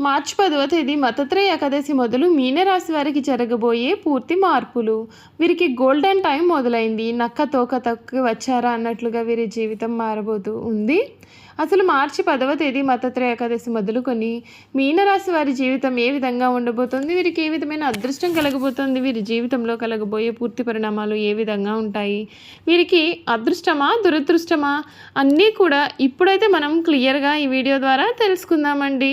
మార్చి పదవ తేదీ మతత్రయ ఏకాదశి మొదలు మీనరాశి వారికి జరగబోయే పూర్తి మార్పులు. వీరికి గోల్డెన్ టైం మొదలైంది. నక్క తోక తక్కువ వచ్చారా అన్నట్లుగా వీరి జీవితం మారబోతూ ఉంది. అసలు మార్చి పదవ తేదీ మతత్రయ ఏకాదశి మొదలుకొని మీనరాశి వారి జీవితం ఏ విధంగా ఉండబోతుంది? వీరికి ఏ విధమైన అదృష్టం కలగబోతుంది? వీరి జీవితంలో కలగబోయే పూర్తి పరిణామాలు ఏ విధంగా ఉంటాయి? వీరికి అదృష్టమా దురదృష్టమా? అన్నీ కూడా ఇప్పుడైతే మనం క్లియర్గా ఈ వీడియో ద్వారా తెలుసుకుందామండి.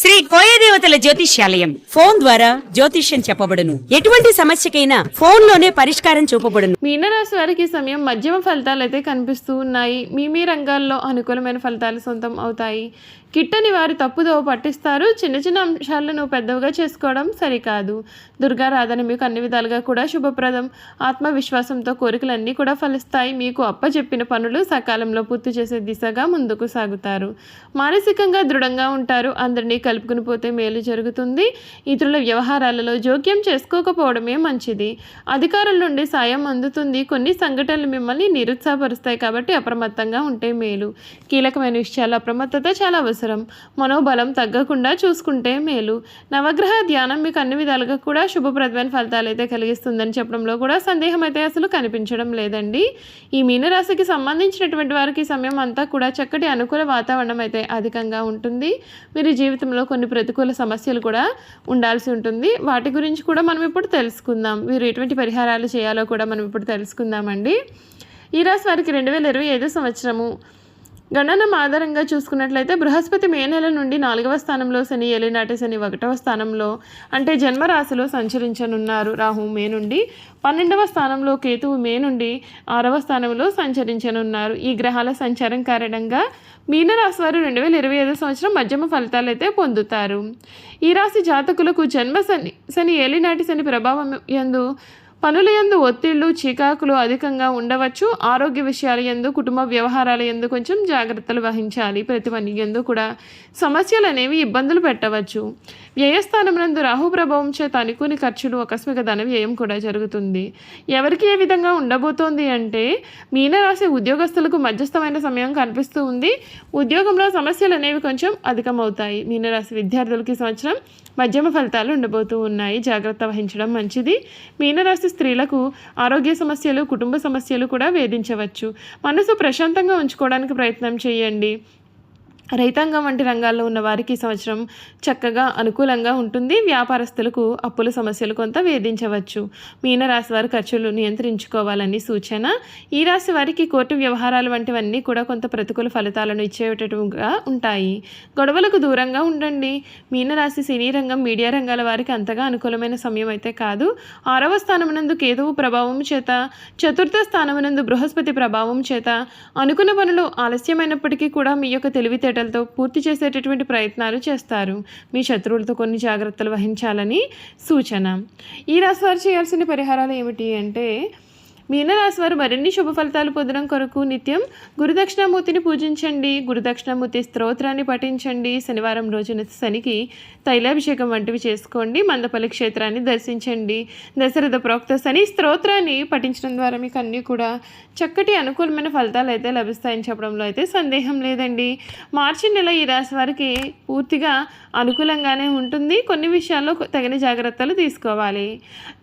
శ్రీ కోయదేవతల జ్యోతిష్యాలయం. ఫోన్ ద్వారా జ్యోతిష్యం చెప్పబడును. ఎటువంటి సమస్యకైనా ఫోన్లోనే పరిష్కారం చూపబడును. మీనరాశి వారికి సమయం మధ్యమ ఫలితాలు అయితే కనిపిస్తూ ఉన్నాయి. మీ మీ రంగాల్లో అనుకూలమైన ఫలితాలు సొంతం అవుతాయి. కిట్టని వారి తప్పుదోవ పట్టిస్తారు. చిన్న చిన్న అంశాలను పెద్దవిగా చేసుకోవడం సరికాదు. దుర్గారాధన మీకు అన్ని విధాలుగా కూడా శుభప్రదం. ఆత్మవిశ్వాసంతో కోరికలన్నీ కూడా ఫలిస్తాయి. మీకు అప్పచెప్పిన పనులు సకాలంలో పూర్తి చేసే దిశగా ముందుకు సాగుతారు. మానసికంగా దృఢంగా ఉంటారు. అందరినీ కలుపుకుని పోతే మేలు జరుగుతుంది. ఇతరుల వ్యవహారాలలో జోక్యం చేసుకోకపోవడమే మంచిది. అధికారుల నుండి సాయం అందుతుంది. కొన్ని సంఘటనలు మిమ్మల్ని నిరుత్సాహపరుస్తాయి కాబట్టి అప్రమత్తంగా ఉంటే మేలు. కీలకమైన విషయాలు అప్రమత్తత చాలా అవసరం. అవసరం మనోబలం తగ్గకుండా చూసుకుంటే మేలు. నవగ్రహ ధ్యానం మీకు అన్ని విధాలుగా కూడా శుభప్రదమైన ఫలితాలు అయితే కలిగిస్తుందని చెప్పడంలో కూడా సందేహం అయితే అసలు కనిపించడం లేదండి. ఈ మీనరాశికి సంబంధించినటువంటి వారికి సమయం అంతా కూడా చక్కటి అనుకూల వాతావరణం అయితే అధికంగా ఉంటుంది. మీరు జీవితంలో కొన్ని ప్రతికూల సమస్యలు కూడా ఉండాల్సి ఉంటుంది. వాటి గురించి కూడా మనం ఇప్పుడు తెలుసుకుందాం. మీరు ఎటువంటి పరిహారాలు చేయాలో కూడా మనం ఇప్పుడు తెలుసుకుందామండి. ఈ రాశి వారికి రెండు వేల ఇరవై ఐదు సంవత్సరము గణనం ఆధారంగా చూసుకున్నట్లయితే బృహస్పతి మే నెల నుండి నాలుగవ స్థానంలో శని ఏలినాటి శని ఒకటవ స్థానంలో అంటే జన్మరాశిలో సంచరించనున్నారు. రాహు మే నుండి పన్నెండవ స్థానంలో కేతువు మే నుండి ఆరవ స్థానంలో సంచరించనున్నారు. ఈ గ్రహాల సంచారం కారణంగా మీనరాశి వారు రెండు వేల ఇరవై ఐదు సంవత్సరం మధ్యమ ఫలితాలు అయితే పొందుతారు. ఈ రాశి జాతకులకు జన్మ శని శని ఏలినాటి శని ప్రభావం యందు పనుల యందు ఒత్తిళ్ళు చికాకులు అధికంగా ఉండవచ్చు. ఆరోగ్య విషయాల ఎందు కుటుంబ వ్యవహారాల ఎందు కొంచెం జాగ్రత్తలు వహించాలి. ప్రతి పని యందు కూడా సమస్యలు అనేవి ఇబ్బందులు పెట్టవచ్చు. వ్యయస్థానమునందు రాహు ప్రభావం చేత అనుకుని ఖర్చులు ఆకస్మిక ధన వ్యయం కూడా జరుగుతుంది. ఎవరికి ఏ విధంగా ఉండబోతోంది అంటే మీనరాశి ఉద్యోగస్తులకు మధ్యస్థమైన సమయం కనిపిస్తూ ఉంది. ఉద్యోగంలో సమస్యలు అనేవి కొంచెం అధికమవుతాయి. మీనరాశి విద్యార్థులకి ఈ సంవత్సరం మధ్యమ ఫలితాలు ఉండబోతూ ఉన్నాయి. జాగ్రత్త వహించడం మంచిది. మీనరాశి స్త్రీలకు ఆరోగ్య సమస్యలు కుటుంబ సమస్యలు కూడా వేధించవచ్చు. మనసు ప్రశాంతంగా ఉంచుకోవడానికి ప్రయత్నం చేయండి. రైతాంగం వంటి రంగాల్లో ఉన్న వారికి ఈ సంవత్సరం చక్కగా అనుకూలంగా ఉంటుంది. వ్యాపారస్తులకు అప్పుల సమస్యలు కొంత వేధించవచ్చు. మీనరాశి వారి ఖర్చులు నియంత్రించుకోవాలని సూచన. ఈ రాశి వారికి కోర్టు వ్యవహారాలు వంటివన్నీ కూడా కొంత ప్రతికూల ఫలితాలను ఇచ్చేటట్టుగా ఉంటాయి. గొడవలకు దూరంగా ఉండండి. మీనరాశి సినీ రంగం మీడియా రంగాల వారికి అంతగా అనుకూలమైన సమయం అయితే కాదు. ఆరవ స్థానమునందు కేతువు ప్రభావం చేత చతుర్థ స్థానమునందు బృహస్పతి ప్రభావం చేత అనుకున్న పనులు ఆలస్యమైనప్పటికీ కూడా మీ యొక్క తెలివితేటలతో పూర్తి చేసేటటువంటి ప్రయత్నాలు చేస్తారు. మీ శత్రువులతో కొన్ని జాగ్రత్తలు వహించాలని సూచన. ఈ రాశి వారు చేయాల్సిన పరిహారాలు ఏమిటి అంటే మీనరాశి వారు మరిన్ని శుభ ఫలితాలు పొందడం కొరకు నిత్యం గురుదక్షిణామూర్తిని పూజించండి గురుదక్షిణామూర్తి స్తోత్రాన్ని పఠించండి శనివారం రోజున శనికి తైలాభిషేకం వంటివి చేసుకోండి మందపల్లి క్షేత్రాన్ని దర్శించండి. దశరథ ప్రోక్త శని స్తోత్రాన్ని పఠించడం ద్వారా మీకు అన్నీ కూడా చక్కటి అనుకూలమైన ఫలితాలు అయితే లభిస్తాయని చెప్పడంలో అయితే సందేహం లేదండి. మార్చి నెల ఈ రాశి వారికి పూర్తిగా అనుకూలంగానే ఉంటుంది. కొన్ని విషయాల్లో తగిన జాగ్రత్తలు తీసుకోవాలి.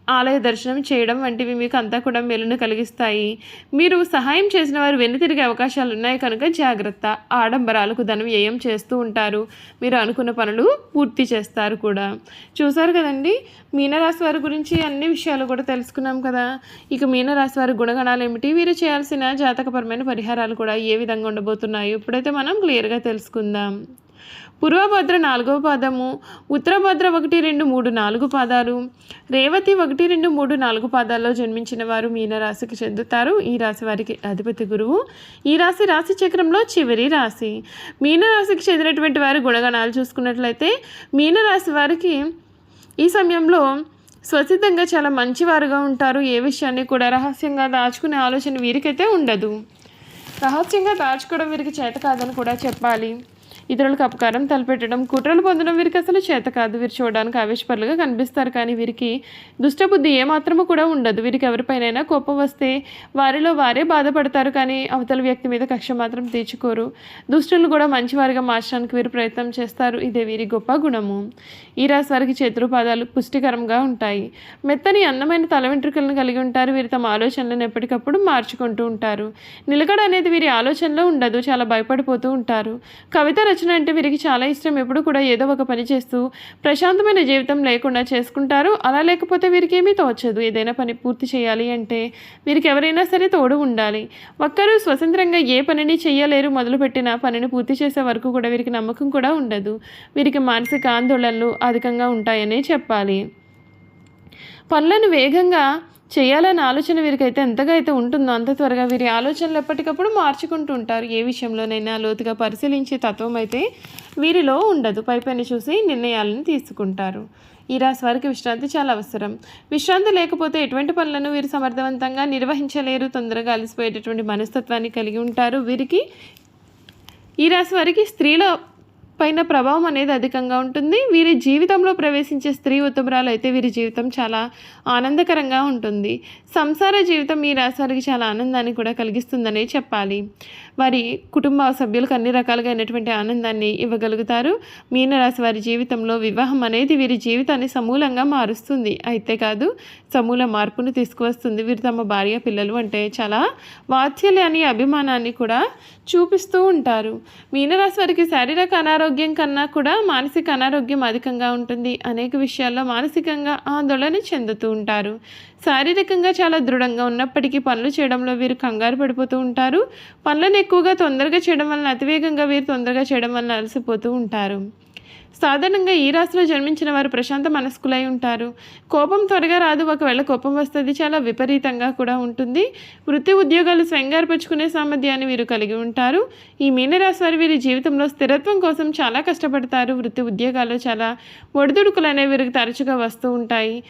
ఆలయ దర్శనం చేయడం వంటివి మీకు అంతా కూడా మేలును కలిగిస్తాయి. మీరు సహాయం చేసిన వారు వెనుతిరిగే అవకాశాలు ఉన్నాయి కనుక జాగ్రత్త. ఆడంబరాలకు ధనం వ్యయం చేస్తూ ఉంటారు. మీరు అనుకున్న పనులు పూర్తి చేస్తారు కూడా. చూసారు కదండి? మీనరాశి వారి గురించి అన్ని విషయాలు కూడా తెలుసుకున్నాం కదా. ఇక మీనరాశి వారి గుణగణాలు ఏమిటి? వీరు చేయాల్సిన జాతకపరమైన పరిహారాలు కూడా ఏ విధంగా ఉండబోతున్నాయో ఇప్పుడైతే మనం క్లియర్గా తెలుసుకుందాం. పూర్వభద్ర నాలుగవ పాదము ఉత్తరభద్ర ఒకటి రెండు మూడు నాలుగు పాదాలు రేవతి ఒకటి రెండు మూడు నాలుగు పాదాల్లో జన్మించిన వారు మీనరాశికి చెందుతారు. ఈ రాశి వారికి అధిపతి గురువు. ఈ రాశి రాశి చక్రంలో చివరి రాశి. మీనరాశికి చెందినటువంటి వారి గుణగణాలు చూసుకున్నట్లయితే మీనరాశి వారికి ఈ సమయంలో స్వసిద్ధంగా చాలా మంచివారుగా ఉంటారు. ఏ విషయాన్ని కూడా రహస్యంగా దాచుకునే ఆలోచన వీరికైతే ఉండదు. రహస్యంగా దాచుకోవడం వీరికి చేత కాదని కూడా చెప్పాలి. ఇతరులకు అపకారం తలపెట్టడం కుట్రలు పొందడం వీరికి అసలు చేత కాదు. వీరు చూడడానికి ఆవేశపరులుగా కనిపిస్తారు. కానీ వీరికి దుష్టబుద్ధి ఏమాత్రము కూడా ఉండదు. వీరికి ఎవరిపైనైనా కోపం వస్తే వారిలో వారే బాధపడతారు. కానీ అవతల వ్యక్తి మీద కక్ష మాత్రం తీర్చుకోరు. దుష్టులను కూడా మంచివారిగా మార్చడానికి వీరు ప్రయత్నం చేస్తారు. ఇదే వీరి గొప్ప గుణము. ఈ రాశి వారికి చేతురుపాదాలు పుష్టికరంగా ఉంటాయి. మెత్తని అందమైన తల వెంట్రుకలను కలిగి ఉంటారు. వీరు తమ ఆలోచనలను ఎప్పటికప్పుడు మార్చుకుంటూ ఉంటారు. నిలకడ అనేది వీరి ఆలోచనలో ఉండదు. చాలా భయపడిపోతూ ఉంటారు. కవిత రచన అంటే వీరికి చాలా ఇష్టం. ఎప్పుడు కూడా ఏదో ఒక పని చేస్తూ ప్రశాంతమైన జీవితం లేకుండా చేసుకుంటారు. అలా లేకపోతే వీరికి ఏమీ తోచదు. ఏదైనా పని పూర్తి చేయాలి అంటే వీరికి ఎవరైనా సరే తోడు ఉండాలి. ఒక్కరూ స్వతంత్రంగా ఏ పనిని చేయలేరు మొదలుపెట్టిన పనిని పూర్తి చేసే వరకు కూడా వీరికి నమ్మకం కూడా ఉండదు. వీరికి మానసిక ఆందోళనలు అధికంగా ఉంటాయనే చెప్పాలి. పనులను వేగంగా చేయాలనే ఆలోచన వీరికైతే ఎంతగా అయితే ఉంటుందో అంత త్వరగా వీరి ఆలోచనలు ఎప్పటికప్పుడు మార్చుకుంటూ ఉంటారు. ఏ విషయంలోనైనా లోతుగా పరిశీలించే తత్వం అయితే వీరిలో ఉండదు. పైపైన చూసి నిర్ణయాలను తీసుకుంటారు. ఈ రాశి వారికి విశ్రాంతి చాలా అవసరం. విశ్రాంతి లేకపోతే ఎటువంటి పనులను వీరు సమర్థవంతంగా నిర్వహించలేరు. తొందరగా అలసిపోయేటటువంటి మనస్తత్వాన్ని కలిగి ఉంటారు. వీరికి ఈ రాశి వారికి స్త్రీల పైన ప్రభావం అనేది అధికంగా ఉంటుంది. వీరి జీవితంలో ప్రవేశించే స్త్రీ ఉత్తమరాలు అయితే వీరి జీవితం చాలా ఆనందకరంగా ఉంటుంది. సంసార జీవితం ఈ రాశి వారికి చాలా ఆనందాన్ని కూడా కలిగిస్తుందనే చెప్పాలి. వారి కుటుంబ సభ్యులకు అన్ని రకాలుగా అయినటువంటి ఆనందాన్ని ఇవ్వగలుగుతారు. మీనరాశి వారి జీవితంలో వివాహం అనేది వీరి జీవితాన్ని సమూలంగా మారుస్తుంది. అయితే కాదు సమూల మార్పును తీసుకువస్తుంది. వీరు తమ భార్య పిల్లలు అంటే చాలా వాత్సల్యాన్ని అభిమానాన్ని కూడా చూపిస్తూ ఉంటారు. మీనరాశి వారికి శారీరక అనారోగ్యం ఆరోగ్యం కన్నా కూడా మానసిక అనారోగ్యం అధికంగా ఉంటుంది. అనేక విషయాల్లో మానసికంగా ఆందోళన చెందుతూ ఉంటారు. శారీరకంగా చాలా దృఢంగా ఉన్నప్పటికీ పనులు చేయడంలో వీరు కంగారు పడిపోతూ ఉంటారు. పనులను ఎక్కువగా తొందరగా చేయడం వలన అతివేగంగా వీరు తొందరగా చేయడం వలన అలసిపోతూ ఉంటారు. సాధారణంగా ఈ రాశిలో జన్మించిన వారు ప్రశాంత మనస్కులై ఉంటారు. కోపం త్వరగా రాదు ఒకవేళ కోపం వస్తుంది చాలా విపరీతంగా కూడా ఉంటుంది. వృత్తి ఉద్యోగాలు స్వయంగారపరుచుకునే సామర్థ్యాన్ని వీరు కలిగి ఉంటారు. ఈ మీనరాశి వారు వీరి జీవితంలో స్థిరత్వం కోసం చాలా కష్టపడతారు. వృత్తి ఉద్యోగాలు చాలా ఒడిదుడుకులు అనేవి వీరికి తరచుగా వస్తూ ఉంటాయి.